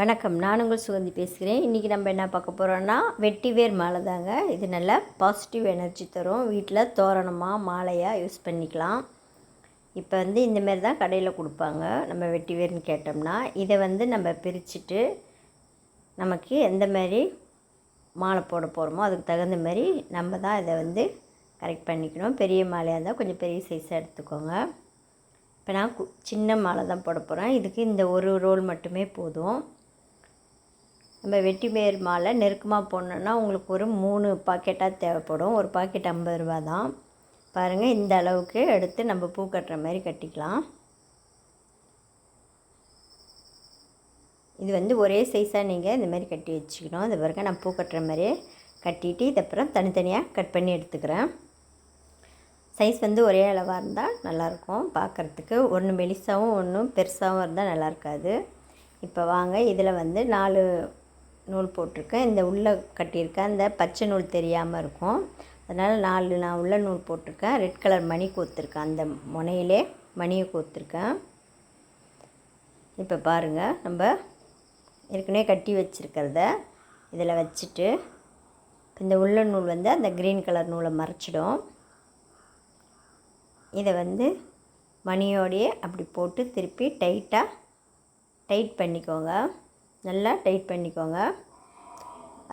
வணக்கம். நான் உங்கள் சுகந்தி பேசுகிறேன். இன்றைக்கி நம்ம என்ன பார்க்க போகிறோன்னா வெட்டிவேர் மாலை தாங்க. இது நல்லா பாசிட்டிவ் எனர்ஜி தரும். வீட்டில் தோரணமாக மாலையாக யூஸ் பண்ணிக்கலாம். இப்போ வந்து இந்தமாரி தான் கடையில் கொடுப்பாங்க. நம்ம வெட்டிவேர்னு கேட்டோம்னா இதை வந்து நம்ம பிரிச்சுட்டு நமக்கு எந்த மாதிரி மாலை போட போகிறோமோ அதுக்கு தகுந்த மாதிரி நம்ம தான் இதை வந்து கரெக்ட் பண்ணிக்கணும். பெரிய மாலையாக இருந்தால் கொஞ்சம் பெரிய சைஸாக எடுத்துக்கோங்க. இப்போ நான் சின்ன மாலை தான் போட போகிறேன் இதுக்கு இந்த ஒரு ரோல் மட்டுமே போதும். நம்ம வெட்டிமேர் மாலை நெருக்கமாக போடணுன்னா உங்களுக்கு ஒரு மூணு பாக்கெட்டாக தேவைப்படும். ஒரு பாக்கெட் ஐம்பது ரூபா தான். பாருங்கள் இந்த அளவுக்கு எடுத்து நம்ம பூ கட்டுற மாதிரி கட்டிக்கலாம். இது வந்து ஒரே சைஸாக நீங்கள் இந்த மாதிரி கட்டி வச்சுக்கணும். இது பிறகு நான் பூ கட்டுற மாதிரியே கட்டிட்டு இதப்புறம் தனித்தனியாக கட் பண்ணி எடுத்துக்கிறேன். சைஸ் வந்து ஒரே அளவாக இருந்தால் நல்லாயிருக்கும். பார்க்குறதுக்கு ஒன்று மெலிசாகவும் ஒன்றும் பெருசாகவும் இருந்தால் நல்லா இருக்காது இப்போ வாங்க இதில் வந்து நாலு நூல் போட்டிருக்கேன். இந்த உள்ளே கட்டியிருக்கேன். அந்த பச்சை நூல் தெரியாமல் இருக்கும். அதனால் நாலு நான் உள்ள நூல் போட்டிருக்கேன். ரெட் கலர் மணி கோத்துருக்கேன். அந்த முனையிலே மணியை கோத்துருக்கேன். இப்போ பாருங்கள் நம்ம ஏற்கனவே கட்டி வச்சுருக்கிறத இதில் வச்சுட்டு இந்த உள்ள நூல் வந்து அந்த க்ரீன் கலர் நூலை மறைச்சிடும். இதை வந்து மணியோடையே அப்படி போட்டு திருப்பி டைட்டாக டைட் பண்ணிக்கோங்க. நல்லா டைட் பண்ணிக்கோங்க.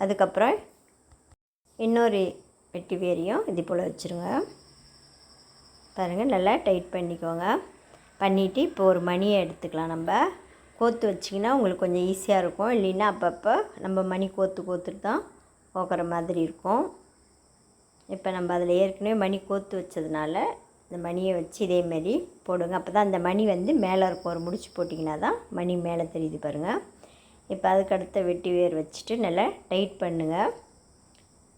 அதுக்கப்புறம் இன்னொரு வெட்டி வேரியும் இது போல் வச்சுருங்க. பாருங்கள் நல்லா டைட் பண்ணிக்கோங்க. பண்ணிவிட்டு இப்போ ஒரு மணியை எடுத்துக்கலாம் நம்ம. கோத்து வச்சிங்கன்னா உங்களுக்கு கொஞ்சம் ஈஸியாக இருக்கும். இல்லைன்னா அப்பப்போ நம்ம மணி கோத்து கோத்துட்டு தான் போக்குற மாதிரி இருக்கும். இப்போ நம்ம அதில் ஏற்கனவே மணி கோத்து வச்சதுனால இந்த மணியை வச்சு இதேமாரி போடுங்க. அப்போ தான் அந்த மணி வந்து மேலே இருக்கும். ஒரு முடிச்சு போட்டிங்கன்னா தான் மணி மேலே தெரியுது பாருங்கள் இப்போ அதுக்கு அடுத்த வெட்டி வேர் வச்சுட்டு நல்லா டைட் பண்ணுங்கள்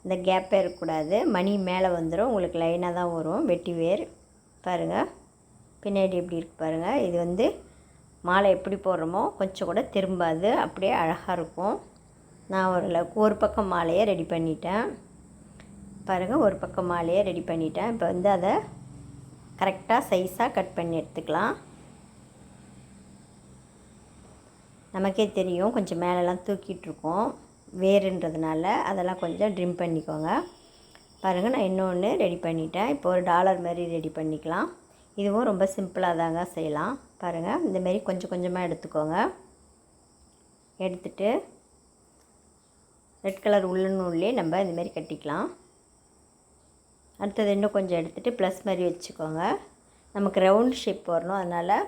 இந்த கேப்பே இருக்கக்கூடாது மணி மேலே வந்துடும் உங்களுக்கு லைனாக தான் வரும். வெட்டி வேர். பாருங்கள் பின்னாடி எப்படி இருக்குது பாருங்கள் இது வந்து மாலை எப்படி போடுறோமோ கொஞ்சம் கூட திரும்பாது. அப்படியே அழகாக இருக்கும். நான் ஓரளவுக்கு ஒரு பக்கம் மாலையை ரெடி பண்ணிட்டேன். பாருங்கள் ஒரு பக்கம் மாலையை ரெடி பண்ணிட்டேன். இப்போ வந்து அதை கரெக்டாக சைஸாக கட் பண்ணி எடுத்துக்கலாம். நமக்கே தெரியும். கொஞ்சம் மேலெலாம் தூக்கிட்டுருக்கோம். வேறுன்றதுனால அதெல்லாம் கொஞ்சம் ட்ரிம் பண்ணிக்கோங்க. பாருங்கள் நான் இன்னொன்று ரெடி பண்ணிட்டேன். இப்போ ஒரு டாலர் மாதிரி ரெடி பண்ணிக்கலாம். இதுவும் ரொம்ப சிம்பிளாக தாங்க செய்யலாம். பாருங்கள் இந்தமாரி கொஞ்சம் கொஞ்சமாக எடுத்துக்கோங்க. எடுத்துட்டு ரெட் கலர் உள்ளே நம்ம இந்தமாரி கட்டிக்கலாம். அடுத்தது இன்னும் கொஞ்சம் எடுத்துகிட்டு ப்ளஸ் மாதிரி வச்சுக்கோங்க. நமக்கு ரவுண்ட் ஷேப் வரணும். அதனால்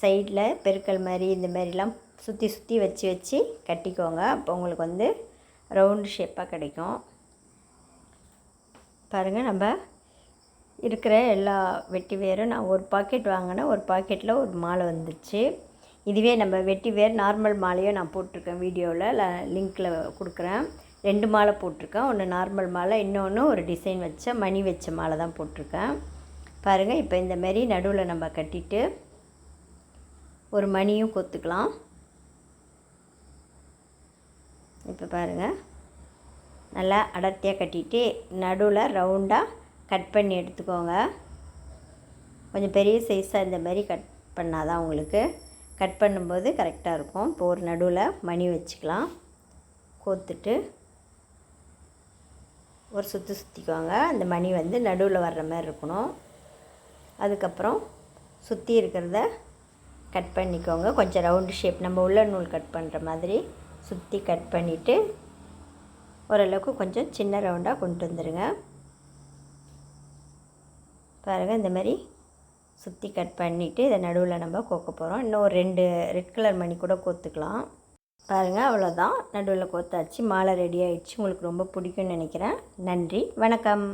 சைடில் பெருக்கல் மாதிரி இந்த மாதிரிலாம் சுற்றி சுற்றி வச்சு வச்சு கட்டிக்கோங்க. அப்போ உங்களுக்கு வந்து ரவுண்டு ஷேப்பாக கிடைக்கும். பாருங்கள் நம்ம இருக்கிற எல்லா வெட்டி வேரும் நான் ஒரு பாக்கெட் வாங்கினேன். ஒரு பாக்கெட்டில் ஒரு மாலை வந்துச்சு. இதுவே நம்ம வெட்டி வேர் நார்மல் மாலையும் நான் போட்டிருக்கேன் வீடியோவில் லிங்க்கில் கொடுக்குறேன். ரெண்டு மாலை போட்டிருக்கேன். ஒன்று நார்மல் மாலை இன்னொன்று ஒரு டிசைன் வச்ச மணி வச்ச மாலை தான் போட்டிருக்கேன். பாருங்கள் இப்போ இந்தமாரி நடுவில் நம்ம கட்டிட்டு ஒரு மணியும் கொத்துக்கலாம். இப்போ பாருங்கள் நல்லா அடர்த்தியாக கட்டிட்டு நடுவில் ரவுண்டாக கட் பண்ணி எடுத்துக்கோங்க. கொஞ்சம் பெரிய சைஸாக இந்த மாதிரி கட் பண்ணால் தான் உங்களுக்கு கட் பண்ணும்போது கரெக்டாக இருக்கும். இப்போ ஒரு நடுவில் மணி வச்சுக்கலாம். கோத்துட்டு ஒரு சுற்றி சுற்றிக்குவாங்க அந்த மணி வந்து நடுவில் வர்ற மாதிரி இருக்கணும். அதுக்கப்புறம் சுற்றி இருக்கிறத கட் பண்ணிக்கோங்க. கொஞ்சம் ரவுண்டு ஷேப் நம்ம உள்ள நூல் கட் பண்ணுற மாதிரி சுற்றி கட் பண்ணிவிட்டு ஓரளவுக்கு கொஞ்சம் சின்ன ரவுண்டாக கொண்டு வந்துடுங்க பாருங்கள் இந்த மாதிரி சுற்றி கட் பண்ணிவிட்டு இதை நடுவில் நம்ம கோக்க போகிறோம் இன்னும் ஒரு ரெண்டு ரெட் கலர் மணி கூட கோத்துக்கலாம். பாருங்கள் அவ்வளோதான் நடுவில் கோத்தாச்சு. மாலை ரெடி ஆகிடுச்சு உங்களுக்கு ரொம்ப பிடிக்கும்னு நினைக்கிறேன். நன்றி. வணக்கம்.